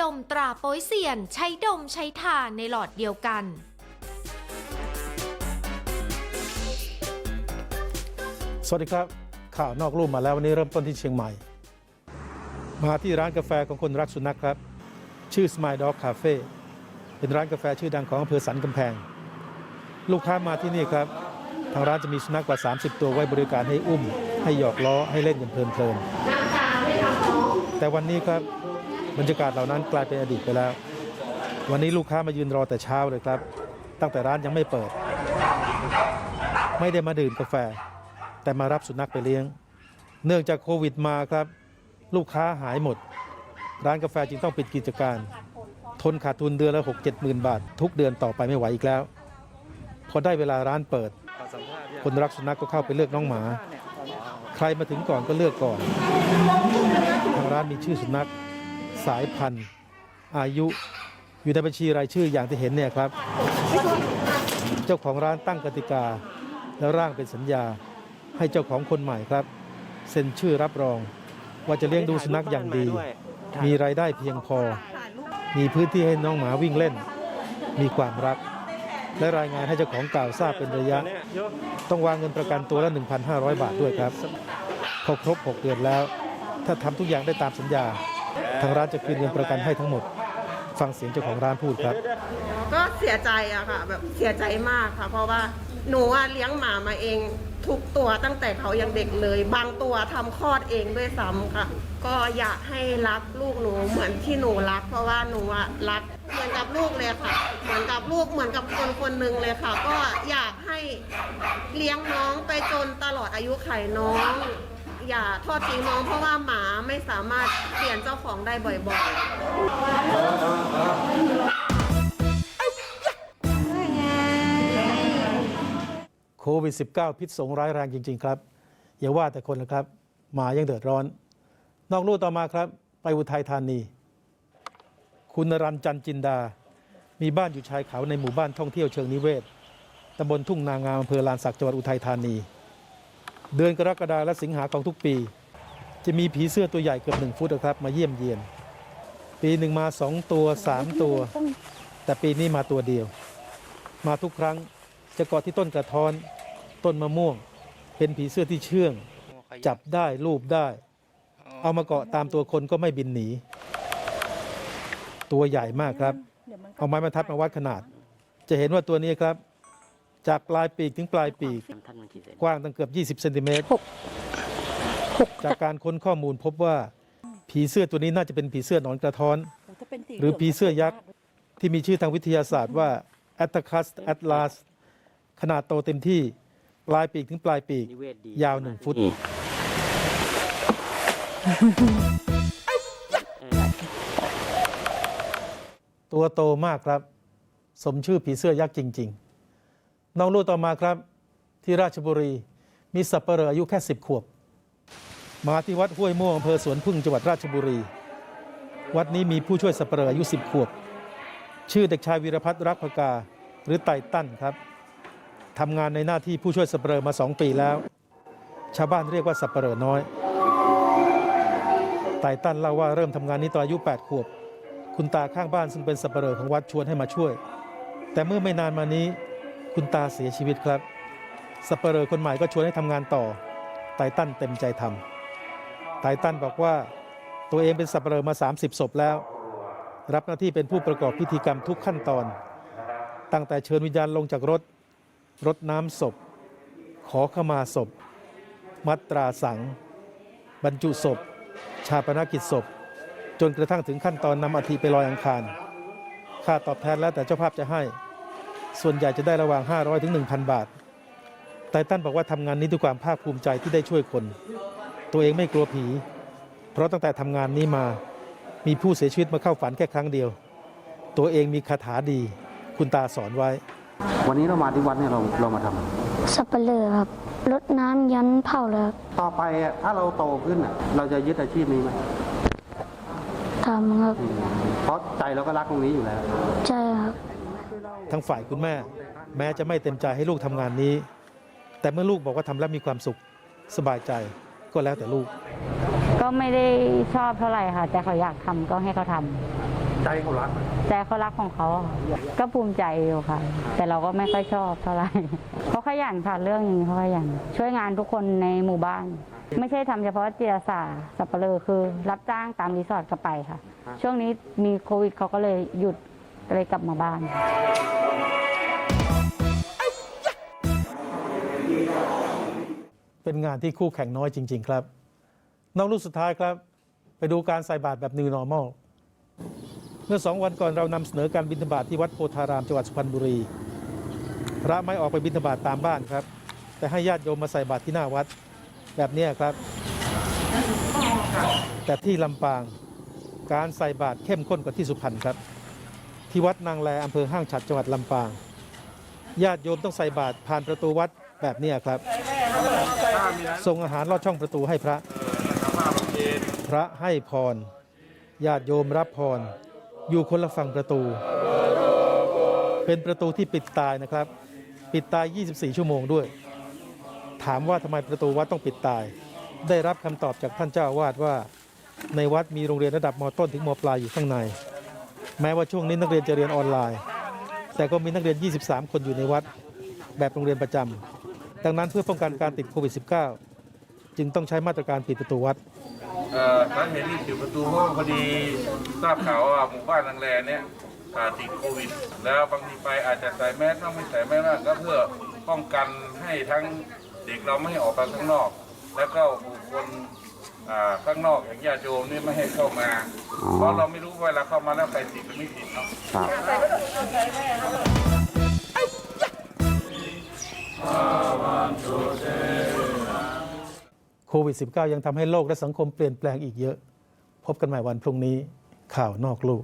ดมตราโป้ยเซียน ใช้ดมใช้ทาในหลอดเดียวกัน สวัสดีครับ ข่าวนอกรูปมาแล้ววันนี้เริ่มต้นที่เชียงใหม่ มาที่ร้านกาแฟของคนรักสุนัขครับ ชื่อ Smile Dog Cafe เป็นร้านกาแฟชื่อดังของอำเภอสันกำแพง ลูกค้ามาที่นี่ครับ ทางร้านจะมีสุนัขกว่า 30 ตัวไว้บริการให้อุ้ม ให้หยอกล้อให้เล่นกันเพลินๆแต่วันนี้ครับ บรรยากาศเหล่านั้นกลายเป็นอดีตไปแล้ว วันนี้ลูกค้ามายืนรอแต่เช้าเลยครับ ตั้งแต่ร้านยังไม่เปิด ไม่ได้มาดื่มกาแฟ แต่มารับสุนัขไปเลี้ยง เนื่องจากโควิดมาครับ ลูกค้าหายหมด ร้านกาแฟจึงต้องปิดกิจการ ทนขาดทุนเดือนละ6 7หมื่นบาท ทุกเดือนต่อไปไม่ไหวอีกแล้ว พอได้เวลาร้านเปิด คนรักสุนัขก็เข้าไปเลือกน้องหมา ใครมาถึงก่อนก็เลือกก่อนทางร้านมีชื่อสุนัข สายพันธุ์ อายุอยู่ในบัญชีรายชื่ออย่างที่เห็นเนี่ยครับ เจ้าของร้านตั้งกติกา แล้วร่างเป็นสัญญาให้เจ้าของคนใหม่ครับ เซ็นชื่อรับรอง ว่าจะเลี้ยงดูสุนัขอย่างดี มีรายได้เพียงพอ มีพื้นที่ให้น้องหมาวิ่งเล่น มีความรัก และรายงานให้เจ้าของเก่าวทราบเป็นระยะ ต้องวางเงินประกันตัวละ 1,500 บาทด้วยครับพอครบ 6 เดือนแล้ว ถ้าทำทุกอย่างได้ตามสัญญา ทางร้านจะคืนเงินประกันให้ทั้งหมด ฟังเสียงเจ้าของร้านพูดครับ ก็เสียใจอะค่ะ แบบเสียใจมากค่ะ เพราะว่าหนูอะเลี้ยงหมามาเองทุกตัวตั้งแต่เขายังเด็กเลย บางตัวทำคลอดเองด้วยซ้ำค่ะ ก็อยากให้รักลูกหนูเหมือนที่หนูรัก เพราะว่าหนูอะรักเหมือนกับลูกเลยค่ะ เหมือนกับลูกเหมือนกับคนคนหนึ่งเลยค่ะ ก็อยากให้เลี้ยงน้องไปจนตลอดอายุไขน้อง อย่าทอดทิ้งน้องเพราะว่าหมาไม่สามารถเปลี่ยนเจ้าของได้บ่อยๆโควิด -19 พิษสงร้ายแรงจริง ๆ ครับ อย่าว่าแต่คนนะครับ หมายังเดือดร้อน นอกลู่ต่อมาครับ ไปอุทัยธานี คุณนรันจันจินดา มีบ้านอยู่ชายเขาในหมู่บ้านท่องเที่ยวเชิงนิเวศตำบลทุ่งนางามอำเภอลานสักจังหวัดอุทัยธานี เดือนกรกฎาและสิงหาของทุกปี จะมีผีเสื้อตัวใหญ่เกือบหนึ่งฟุตนะครับ มาเยี่ยมเยียน ปีหนึ่งมาสองตัวสามตัว แต่ปีนี้มาตัวเดียว มาทุกครั้งจะเกาะที่ต้นกระท้อน ต้นมะม่วง เป็นผีเสื้อที่เชื่อง จับได้ลูบได้ เอามาเกาะตามตัวคนก็ไม่บินหนี ตัวใหญ่มากครับ เอาไม้บรรทัดมาวัดขนาด จะเห็นว่าตัวนี้ครับ จากปลายปีกถึงปลายปีกท่านมันกี่เซนกว้างตั้งเกือบ20เซนติเมตรจากการค้นข้อมูลพบว่าผีเสื้อตัวนี้น่าจะเป็นผีเสื้อหนอนกระท้อน หรือผีเสื้อยักษ์ ที่มีชื่อทางวิทยาศาสตร์ว่า a t t a c u s atlas ขนาดโตเต็มที่ปลายปีกถึงปลายปีกนิเวศดียาวหนึ่งฟุตนี่ตัวโตมากครับ สมชื่อผีเสื้อยักษ์จริง ๆ น้องลูกต่อมาครับ ที่ราชบุรีมีสับเปลออายุแค่10ขวบ มาที่วัดห้วยม่วงอำเภอสวนพึ่งจังหวัดราชบุรี วัดนี้มีผู้ช่วยสับเปลออายุ10ขวบ ชื่อเด็กชายวีรพัฒน์รักพกาหรือไต่ตั้นครับทำงานในหน้าที่ผู้ช่วยสับเปลอมา2ปีแล้ว ชาวบ้านเรียกว่าสับเปลอน้อยไต่ตั้นเล่าว่าเริ่มทำงานนี้ตอนอายุ 8 ขวบ คุณตาข้างบ้านซึ่งเป็นสับเปลอของวัดชวนให้มาช่วย แต่เมื่อไม่นานมานี้ คุณตาเสียชีวิตครับสับเปลอคนใหม่ก็ชวนให้ทำงานต่อไตตันเต็มใจทำไตตันบอกว่าตัวเองเป็นสับเปลอมา 30 ศพแล้ว รับหน้าที่เป็นผู้ประกอบพิธีกรรมทุกขั้นตอน ตั้งแต่เชิญวิญญาณลงจากรถ รดน้ำศพ ขอขมาศพ มัตราสัง บรรจุศพ ชาปนกิจศพ จนกระทั่งถึงขั้นตอนนำอัฐิไปลอยอังคาร ค่าตอบแทนแล้วแต่เจ้าภาพจะให้ ส่วนใหญ่จะได้ระหว่าง 500 ถึง 1,000 บาทไตตันบอกว่าทำงานนี้ด้วยความภาคภูมิใจที่ได้ช่วยคน ตัวเองไม่กลัวผี เพราะตั้งแต่ทำงานนี้มา มีผู้เสียชีวิตมาเข้าฝันแค่ครั้งเดียว ตัวเองมีคาถาดี คุณตาสอนไว้ วันนี้เรามาที่วัดเนี่ยเราเรามาทำอะไรสับเปลือครับรดน้ำยันเผาเลยครับต่อไปอะถ้าเราโตขึ้นอะเราจะยึดอาชีพนี้ไหมทำครับอืมเพราะใจเราก็รักตรงนี้อยู่แล้ว ใช่ครับ ทั้งฝ่ายคุณแม่ แม้จะไม่เต็มใจให้ลูกทำงานนี้ แต่เมื่อลูกบอกว่าทำแล้วมีความสุขสบายใจก็แล้วแต่ลูก ก็ไม่ได้ชอบเท่าไหร่ค่ะ แต่เขาอยากทำก็ให้เขาทำใจเขารักใจเขารักของเขาอะก็ภูมิใจอยู่ค่ะ แต่เราก็ไม่ค่อยชอบเท่าไหร่เขาขยันค่ะเรื่องนี้เขาขยันช่วยงานทุกคนในหมู่บ้าน ไม่ใช่ทำเฉพาะจิตอาสาสับเปลือคือ รับจ้างตามรีสอร์ทก็ไปค่ะ ช่วงนี้มีโควิดเขาก็เลยหยุดเลยกลับมาบ้าน เป็นงานที่คู่แข่งน้อยจริง ๆ ครับน้องลูกสุดท้ายครับ ไปดูการใส่บาตรแบบ New Normal เมื่อสองวันก่อนเรานำเสนอการบิณฑบาตทที่วัดโพธารามจังหวัดสุพรรณบุรี พระไม่ออกไปบิณฑบาตตามบ้านครับ แต่ให้ญาติโยมมาใส่บาตรที่หน้าวัดแบบนี้ครับ แต่ที่ลำปางการใส่บาตรเข้มข้นกว่าที่สุพรรณครับ ที่วัดนางแลอำเภอห้างฉัดจังหวัดลำปาง ญาติโยมต้องใส่บาตรผ่านประตูวัด แบบเนี้ยครับ ส่งอาหารลอดช่องประตูให้พระ พระให้พร ญาติโยมรับพร อยู่คนละฝั่งประตู เป็นประตูที่ปิดตายนะครับ ปิดตาย 24 ชั่วโมงด้วย ถามว่าทำไมประตูวัดต้องปิดตาย ได้รับคำตอบจากท่านเจ้าอาวาสว่า ในวัดมีโรงเรียนระดับมต้นถึงมปลายอยู่ข้างใน แม้ว่าช่วงนี้นักเรียนจะเรียนออนไลน์ แต่ก็มีนักเรียน 23 คนอยู่ในวัดแบบโรงเรียนประจำ ดังนั้นเพื่อป้องกันการติดโควิด -19 จึงต้องใช้มาตรการปิดประตูวัด เอ่อสาเหตุที่ปิดประตูเพราะว่าพอดีทราบข่าวว่าหมู่บ้านนางแลเนี่ยอ่าติดโควิด แล้วบางทีไปอาจจะใส่แมสต้องไม่ใส่แมสบ้างก็เพื่อป้องกันให้ทั้งเด็กเราไม่ให้ออกไปข้างนอก แล้วก็บุคคลอ่าข้างนอกอย่างญาติโยมนี่ไม่ให้เข้ามา เพราะเราไม่รู้เวลาเข้ามาแล้วใครติดหรือไม่ติดเนาะ โควิด -19 ยังทำให้โลกและสังคมเปลี่ยนแปลงอีกเยอะ พบกันใหม่วันพรุ่งนี้ข่าวนอกลูก